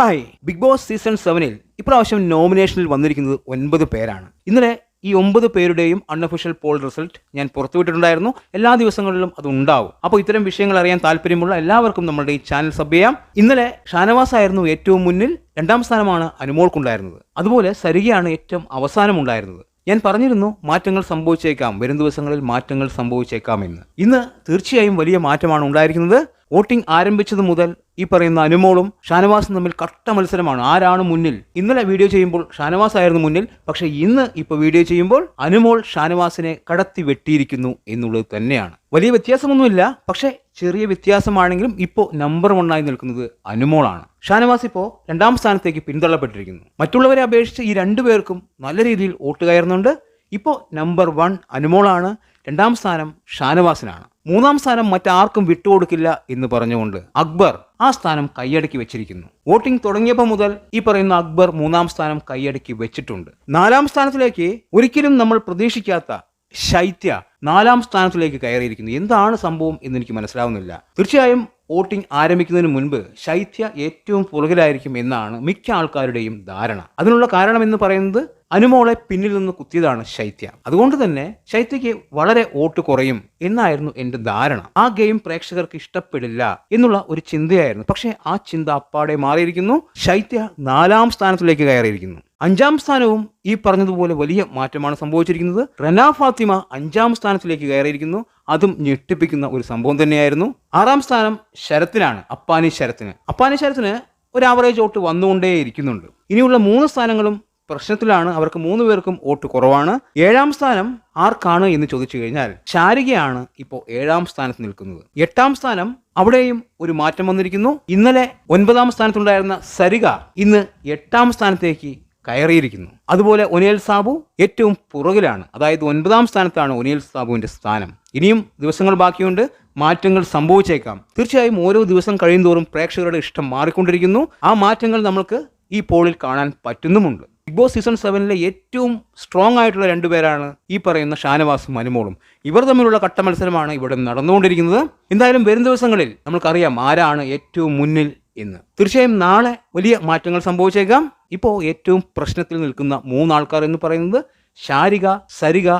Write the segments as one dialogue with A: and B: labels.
A: Hi. Big Boss season സെവനിൽ ഇപ്രാവശ്യം നോമിനേഷനിൽ വന്നിരിക്കുന്നത് ഒൻപത് പേരാണ്. ഇന്നലെ ഈ ഒമ്പത് പേരുടെയും അൺഒഫീഷ്യൽ പോൾ റിസൾട്ട് ഞാൻ പുറത്തുവിട്ടിട്ടുണ്ടായിരുന്നു. എല്ലാ ദിവസങ്ങളിലും അത് ഉണ്ടാവും. അപ്പോൾ ഇത്തരം വിഷയങ്ങൾ അറിയാൻ താല്പര്യമുള്ള എല്ലാവർക്കും നമ്മുടെ ഈ ചാനൽ സബ് ചെയ്യാം. ഇന്നലെ ഷാനവാസ് ആയിരുന്നു ഏറ്റവും മുന്നിൽ. രണ്ടാം സ്ഥാനമാണ് അനുമോൾക്കുണ്ടായിരുന്നത്. അതുപോലെ സരികയാണ് ഏറ്റവും അവസാനം ഉണ്ടായിരുന്നത്. ഞാൻ പറഞ്ഞിരുന്നു മാറ്റങ്ങൾ സംഭവിച്ചേക്കാം. വരും ദിവസങ്ങളിൽ മാറ്റങ്ങൾ സംഭവിച്ചേക്കാം എന്ന്. ഇന്ന് തീർച്ചയായും വലിയ മാറ്റമാണ് ഉണ്ടായിരിക്കുന്നത്. വോട്ടിംഗ് ആരംഭിച്ചത് മുതൽ ഈ പറയുന്ന അനുമോളും ഷാനവാസും തമ്മിൽ കട്ട മത്സരമാണ്. ആരാണ് മുന്നിൽ? ഇന്നലെ വീഡിയോ ചെയ്യുമ്പോൾ ഷാനവാസ് ആയിരുന്നു മുന്നിൽ. പക്ഷെ ഇന്ന് ഇപ്പോൾ വീഡിയോ ചെയ്യുമ്പോൾ അനുമോൾ ഷാനവാസിനെ കടത്തി വെട്ടിയിരിക്കുന്നു എന്നുള്ളത് തന്നെയാണ്. വലിയ വ്യത്യാസമൊന്നുമില്ല. പക്ഷേ ചെറിയ വ്യത്യാസമാണെങ്കിലും ഇപ്പോൾ നമ്പർ വണ്ണായി നിൽക്കുന്നത് അനുമോളാണ്. ഷാനവാസ് ഇപ്പോൾ രണ്ടാം സ്ഥാനത്തേക്ക് പിന്തള്ളപ്പെട്ടിരിക്കുന്നു. മറ്റുള്ളവരെ അപേക്ഷിച്ച് ഈ രണ്ടു പേർക്കും നല്ല രീതിയിൽ വോട്ട് കയറുന്നുണ്ട്. ഇപ്പോൾ നമ്പർ വൺ അനുമോളാണ്. രണ്ടാം സ്ഥാനം ഷാനവാസിനാണ്. മൂന്നാം സ്ഥാനം മറ്റാർക്കും വിട്ടുകൊടുക്കില്ല എന്ന് പറഞ്ഞുകൊണ്ട് അക്ബർ ആ സ്ഥാനം കൈയടക്കി വെച്ചിരിക്കുന്നു. വോട്ടിംഗ് തുടങ്ങിയപ്പോൾ മുതൽ ഈ പറയുന്ന അക്ബർ മൂന്നാം സ്ഥാനം കൈയടക്കി വെച്ചിട്ടുണ്ട്. നാലാം സ്ഥാനത്തിലേക്ക് ഒരിക്കലും നമ്മൾ പ്രതീക്ഷിക്കാത്ത ശൈത്യ നാലാം സ്ഥാനത്തിലേക്ക് കയറിയിരിക്കുന്നു. എന്താണ് സംഭവം എന്ന് എനിക്ക് മനസ്സിലാവുന്നില്ല. തീർച്ചയായും വോട്ടിംഗ് ആരംഭിക്കുന്നതിന് മുൻപ് ശൈത്യ ഏറ്റവും പുറകിലായിരിക്കും എന്നാണ് മിക്ക ആൾക്കാരുടെയും ധാരണ. അതിനുള്ള കാരണം എന്ന് പറയുന്നത് അനുമോളെ പിന്നിൽ നിന്ന് കുത്തിയതാണ് ശൈത്യ. അതുകൊണ്ട് തന്നെ ശൈത്യയ്ക്ക് വളരെ വോട്ട് കുറയും എന്നായിരുന്നു എന്റെ ധാരണ. ആ ഗെയിം പ്രേക്ഷകർക്ക് ഇഷ്ടപ്പെടില്ല എന്നുള്ള ഒരു ചിന്തയായിരുന്നു. പക്ഷേ ആ ചിന്ത അപ്പാടെ മാറിയിരിക്കുന്നു. ശൈത്യ നാലാം സ്ഥാനത്തിലേക്ക് കയറിയിരിക്കുന്നു. അഞ്ചാം സ്ഥാനവും ഈ പറഞ്ഞതുപോലെ വലിയ മാറ്റമാണ് സംഭവിച്ചിരിക്കുന്നത്. റന ഫാത്തിമ അഞ്ചാം സ്ഥാനത്തിലേക്ക് കയറിയിരിക്കുന്നു. അതും ഞെട്ടിപ്പിക്കുന്ന ഒരു സംഭവം തന്നെയായിരുന്നു. ആറാം സ്ഥാനം ശരത്തിനാണ് അപ്പാനി ശരത്തിന്. അപ്പാനി ശരത്തിന് ഒരു ആവറേജ് വോട്ട് വന്നുകൊണ്ടേ ഇരിക്കുന്നുണ്ട് ഇനിയുള്ള മൂന്ന് സ്ഥാനങ്ങളും പ്രശ്നത്തിലാണ് അവർക്ക് മൂന്ന് പേർക്കും വോട്ട് കുറവാണ്. ഏഴാം സ്ഥാനം ആർക്കാണ് എന്ന് ചോദിച്ചു കഴിഞ്ഞാൽ ശാരികയാണ് ഇപ്പോൾ ഏഴാം സ്ഥാനത്ത് നിൽക്കുന്നത്. എട്ടാം സ്ഥാനം അവിടെയും ഒരു മാറ്റം വന്നിരിക്കുന്നു. ഇന്നലെ ഒൻപതാം സ്ഥാനത്തുണ്ടായിരുന്ന സരിക ഇന്ന് എട്ടാം സ്ഥാനത്തേക്ക് കയറിയിരിക്കുന്നു. അതുപോലെ ഒനിയൽ സാബു ഏറ്റവും പുറകിലാണ്. അതായത് ഒൻപതാം സ്ഥാനത്താണ് ഒനിയൽ സാബുവിന്റെ സ്ഥാനം. ഇനിയും ദിവസങ്ങൾ ബാക്കിയുണ്ട്. മാറ്റങ്ങൾ സംഭവിച്ചേക്കാം. തീർച്ചയായും ഓരോ ദിവസം കഴിയുന്തോറും പ്രേക്ഷകരുടെ ഇഷ്ടം മാറിക്കൊണ്ടിരിക്കുന്നു. ആ മാറ്റങ്ങൾ നമ്മൾക്ക് ഈ പോളിൽ കാണാൻ പറ്റുന്നുമുണ്ട്. ബിഗ് ബോസ് സീസൺ സെവനിലെ ഏറ്റവും സ്ട്രോങ് ആയിട്ടുള്ള രണ്ടുപേരാണ് ഈ പറയുന്ന ഷാനവാസും അനുമോളും. ഇവർ തമ്മിലുള്ള കട്ട മത്സരമാണ് ഇവിടെ നടന്നുകൊണ്ടിരിക്കുന്നത്. എന്തായാലും വരും ദിവസങ്ങളിൽ നമുക്കറിയാം ആരാണ് ഏറ്റവും മുന്നിൽ എന്ന്. തീർച്ചയായും നാളെ വലിയ മാറ്റങ്ങൾ സംഭവിച്ചേക്കാം. ഇപ്പോൾ ഏറ്റവും പ്രശ്നത്തിൽ നിൽക്കുന്ന മൂന്നാൾക്കാർ എന്ന് പറയുന്നത് ശാരിക സരിക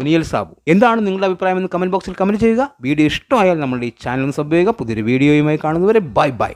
A: ഒനിയൽ സാബു. എന്താണ് നിങ്ങളുടെ അഭിപ്രായം എന്ന് കമന്റ് ബോക്സിൽ കമന്റ് ചെയ്യുക. വീഡിയോ ഇഷ്ടമായാൽ നമ്മളുടെ ഈ ചാനൽ സബ് ചെയ്യുക. പുതിയൊരു വീഡിയോയുമായി കാണുന്നവരെ ബൈ ബൈ.